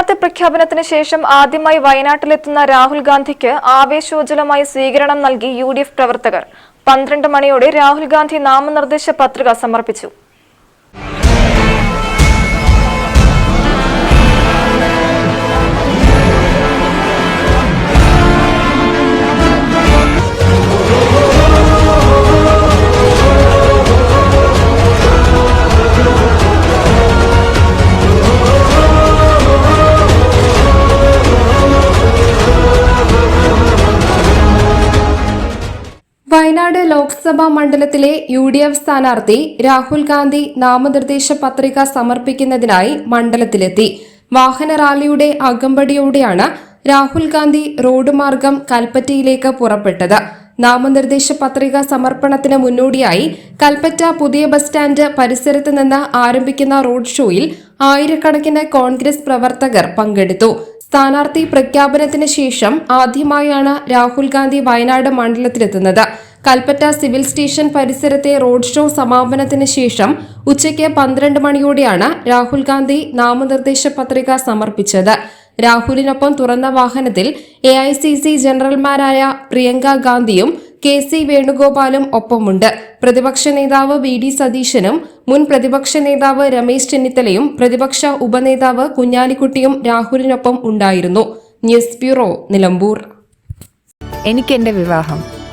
സ്ഥാനാർത്ഥി പ്രഖ്യാപനത്തിന് ശേഷം ആദ്യമായി വയനാട്ടിലെത്തുന്ന രാഹുൽ ഗാന്ധിക്ക് ആവേശോജ്വലമായ സ്വീകരണം നൽകി യു പ്രവർത്തകർ. പന്ത്രണ്ട് മണിയോടെ രാഹുൽ ഗാന്ധി നാമനിർദ്ദേശ പത്രിക സമർപ്പിച്ചു. വയനാട് ലോക്സഭാ മണ്ഡലത്തിലെ യു ഡി എഫ് സ്ഥാനാർത്ഥി രാഹുൽ ഗാന്ധി നാമനിർദ്ദേശ പത്രിക സമർപ്പിക്കുന്നതിനായി മണ്ഡലത്തിലെത്തി. വാഹന റാലിയുടെ അകമ്പടിയോടെയാണ് രാഹുൽ ഗാന്ധി റോഡ് മാർഗം കൽപ്പറ്റയിലേക്ക് പുറപ്പെട്ടത്. നാമനിർദ്ദേശ പത്രിക സമർപ്പണത്തിന് മുന്നോടിയായി കൽപ്പറ്റ പുതിയ ബസ് സ്റ്റാൻഡ് പരിസരത്ത് നിന്ന് ആരംഭിക്കുന്ന റോഡ് ഷോയിൽ ആയിരക്കണക്കിന് കോൺഗ്രസ് പ്രവർത്തകർ പങ്കെടുത്തു. സ്ഥാനാർത്ഥി പ്രഖ്യാപനത്തിന് ശേഷം ആദ്യമായാണ് രാഹുൽ ഗാന്ധി വയനാട് മണ്ഡലത്തിലെത്തുന്നത്. കൽപ്പറ്റ സിവിൽ സ്റ്റേഷൻ പരിസരത്തെ റോഡ് ഷോ സമാപനത്തിന് ശേഷം ഉച്ചയ്ക്ക് പന്ത്രണ്ട് മണിയോടെയാണ് രാഹുൽ ഗാന്ധി നാമനിർദ്ദേശ പത്രിക സമർപ്പിച്ചത്. രാഹുലിനൊപ്പം തുറന്ന വാഹനത്തിൽ എ ഐ സി സി ജനറൽമാരായ പ്രിയങ്ക ഗാന്ധിയും കെ സി വേണുഗോപാലും ഒപ്പമുണ്ട്. പ്രതിപക്ഷ നേതാവ് വി ഡി സതീശനും മുൻ പ്രതിപക്ഷ നേതാവ് രമേശ് ചെന്നിത്തലയും പ്രതിപക്ഷ ഉപനേതാവ് കുഞ്ഞാലിക്കുട്ടിയും രാഹുലിനൊപ്പം ഉണ്ടായിരുന്നു. News bureau Nilambur. എനിക്ക് എന്റെ വിവാഹം.